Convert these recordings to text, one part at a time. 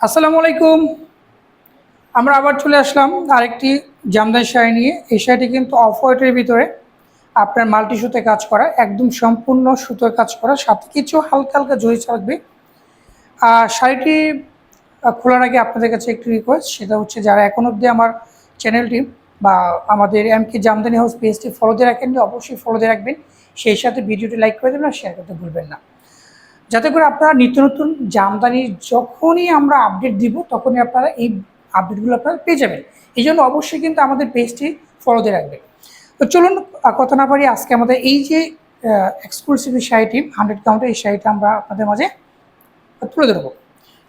আসসালামু আলাইকুম। আমরা আবার চলে আসলাম আরেকটি জামদানি শাড়ি নিয়ে। এই শাড়িটি কিন্তু অফ হোয়াইটের ভিতরে। আপনার মাল্টি সুতে কাজ করা, একদম সম্পূর্ণ সুতোয় কাজ করা, সাথে কিছু হালকা হালকা জড়ি থাকবে। আর শাড়িটি খোলার আগে আপনাদের কাছে একটি রিকোয়েস্ট সেটা হচ্ছে যারা এখন অবধি আমার চ্যানেলটি বা আমাদের এম কে জামদানি হাউস পেজটি ফলো দিয়ে রাখেন অবশ্যই ফলো দিয়ে রাখবেন। সেই সাথে ভিডিওটি লাইক করে দেবেন আর শেয়ার করতে ভুলবেন না। যাতে করে আপনারা নিত্য নতুন জামদানি যখনই আমরা আপডেট দিব, তখনই আপনারা এই আপডেটগুলো আপনারা পেয়ে যাবেন। এই জন্য অবশ্যই কিন্তু আমাদের পেজটি ফলো দিয়ে রাখবেন। তো চলুন কথা না পারি আজকে আমাদের এই যে এক্সক্লুসিভ শাড়িটি হান্ড্রেড কাউন্টের এই শাড়িটা আমরা আপনাদের মাঝে তুলে ধরবো।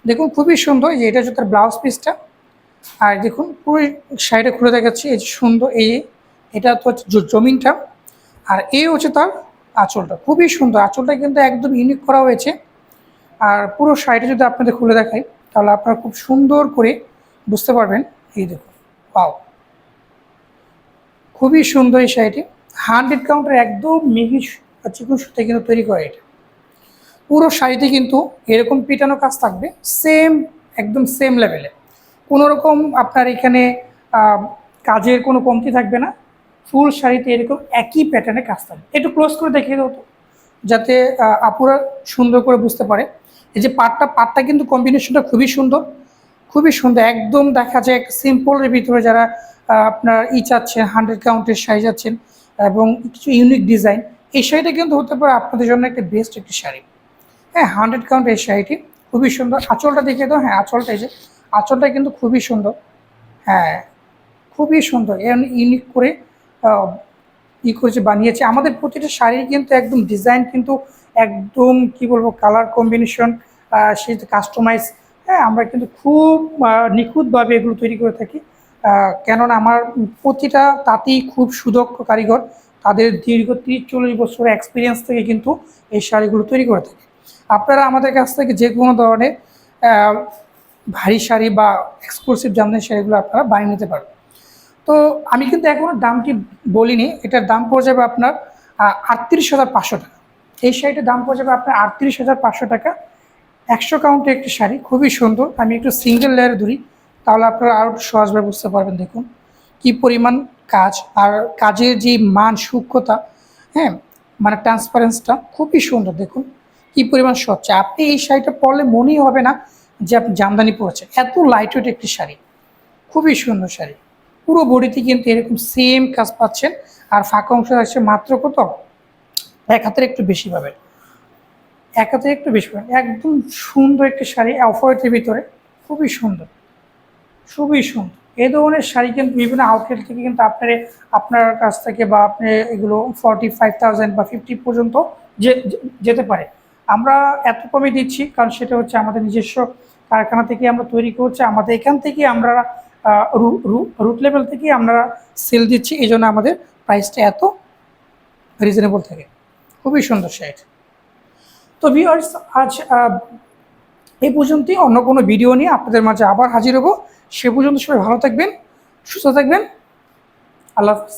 দেখুন, খুবই সুন্দর যে এটা হচ্ছে তার ব্লাউজ পিসটা আর দেখুন পুরো শাড়িটা খুলে দেখাচ্ছি, এই যে সুন্দর, এই এটা তো হচ্ছে জমিনটা। আর এই হচ্ছে তার আঁচলটা, খুবই সুন্দর। আঁচলটা কিন্তু একদম ইউনিক করা হয়েছে। আর পুরো শাড়িটা যদি আপনাদের খুলে দেখাই, তাহলে আপনারা খুব সুন্দর করে বুঝতে পারবেন। এই দেখুন পাও খুবই সুন্দর এই শাড়িটি হান্ড্রেড কাউন্টার একদম মিহি চিকুন সুতে কিন্তু তৈরি করে এটা। পুরো শাড়িতে কিন্তু এরকম পিটানো কাজ থাকবে সেম একদম সেম লেভেলে কোনোরকম আপনার এখানে কাজের কোনো কমতি থাকবে না। ফুল শাড়িতে এরকম একই প্যাটার্নে কাজ থাকবে। একটু ক্লোজ করে দেখিয়ে তো। যাতে আপুরা সুন্দর করে বুঝতে পারে। এই যে পাটটা পাটটা কিন্তু কম্বিনেশনটা খুবই সুন্দর। খুবই সুন্দর। একদম দেখা যায় সিম্পলের ভিতরে যারা আপনার ই চাচ্ছেন হান্ড্রেড কাউন্টের শাড়ি যাচ্ছেন এবং কিছু ইউনিক ডিজাইন এই শাড়িটা কিন্তু হতে পারে আপনাদের জন্য একটা বেস্ট একটি শাড়ি। হ্যাঁ হান্ড্রেড কাউন্ট এই শাড়িটি খুবই সুন্দর। আঁচলটা দেখে দাও। হ্যাঁ আঁচলটা এই যে, আঁচলটা কিন্তু খুবই সুন্দর। হ্যাঁ খুবই সুন্দর। ইউনিক করে ই করেছে, বানিয়েছে। আমাদের প্রতিটা শাড়ির কিন্তু একদম ডিজাইন কিন্তু একদম, কি বলব কালার কম্বিনেশন সেই কাস্টমাইজ হ্যাঁ আমরা কিন্তু খুব নিখুঁতভাবে এগুলো তৈরি করে থাকি। কেননা আমার প্রতিটা তাঁতি খুব সুদক্ষ কারিগর। তাদের দীর্ঘ তিরিশ চল্লিশ বছরের এক্সপিরিয়েন্স থেকে কিন্তু এই শাড়িগুলো তৈরি করে থাকে। আপনারা আমাদের কাছ থেকে যে কোনো ধরনের ভারী শাড়ি বা এক্সক্লুসিভ জামদানি শাড়িগুলো আপনারা বানিয়ে নিতে পারবেন। তো আমি কিন্তু এখনও দামটি বলিনি, এটার দাম পড়ে যাবে আপনার আটত্রিশ হাজার পাঁচশো টাকা। এই শাড়িটার দাম পড়ে যাবে আপনার আটত্রিশ হাজার পাঁচশো টাকা। একশো কাউন্টে একটি শাড়ি, খুবই সুন্দর। আমি একটু সিঙ্গেল লেয়ারে ধরি, তাহলে আপনারা আরও সহজভাবে বুঝতে পারবেন, দেখুন। কি পরিমাণ কাজ, আর কাজের যে মান, সূক্ষ্মতা হ্যাঁ মানে ট্রান্সপারেন্সটা খুবই সুন্দর, দেখুন। কি পরিমাণ স্বচ্ছ। আপনি এই শাড়িটা পরলে মনেই হবে না যে আপনি জামদানি পরেছেন। এত লাইট একটি শাড়ি, খুবই সুন্দর শাড়ি। পুরো বডিতে কিন্তু এরকম সেম কাজ পাচ্ছেন। আর ফাঁকা অংশ আছে মাত্র কত? এক হাতের একটু বেশি পাবেন। এক হাতের একটু বেশি পাবেন। একদম সুন্দর একটি শাড়ি অফ ভিতরে। খুবই সুন্দর। খুবই সুন্দর। এই ধরনের শাড়ি কিন্তু বিভিন্ন আউটলেট থেকে কিন্তু আপনার আপনার কাছ থেকে বা আপনি এগুলো ফর্টি ফাইভ বা ফিফটি পর্যন্ত যেতে পারে। আমরা এত কমে দিচ্ছি, কারণ সেটা হচ্ছে আমাদের নিজস্ব কারখানা থেকে আমরা তৈরি করছি। আমাদের এখান থেকে আমরা রুট লেভেল থেকে আমরা সেল দিচ্ছি, এই জন্য আমাদের প্রাইসটা এত রিজনেবল থাকে। খুবই সুন্দর সাইড তো ভিউয়ার্স আজ এই পর্যন্তই। অন্য কোনো ভিডিও নিয়ে আপনাদের মাঝে আবার হাজির হব। সে পর্যন্ত সবাই ভালো থাকবেন, সুস্থ থাকবেন। আল্লাহ হাফিজ।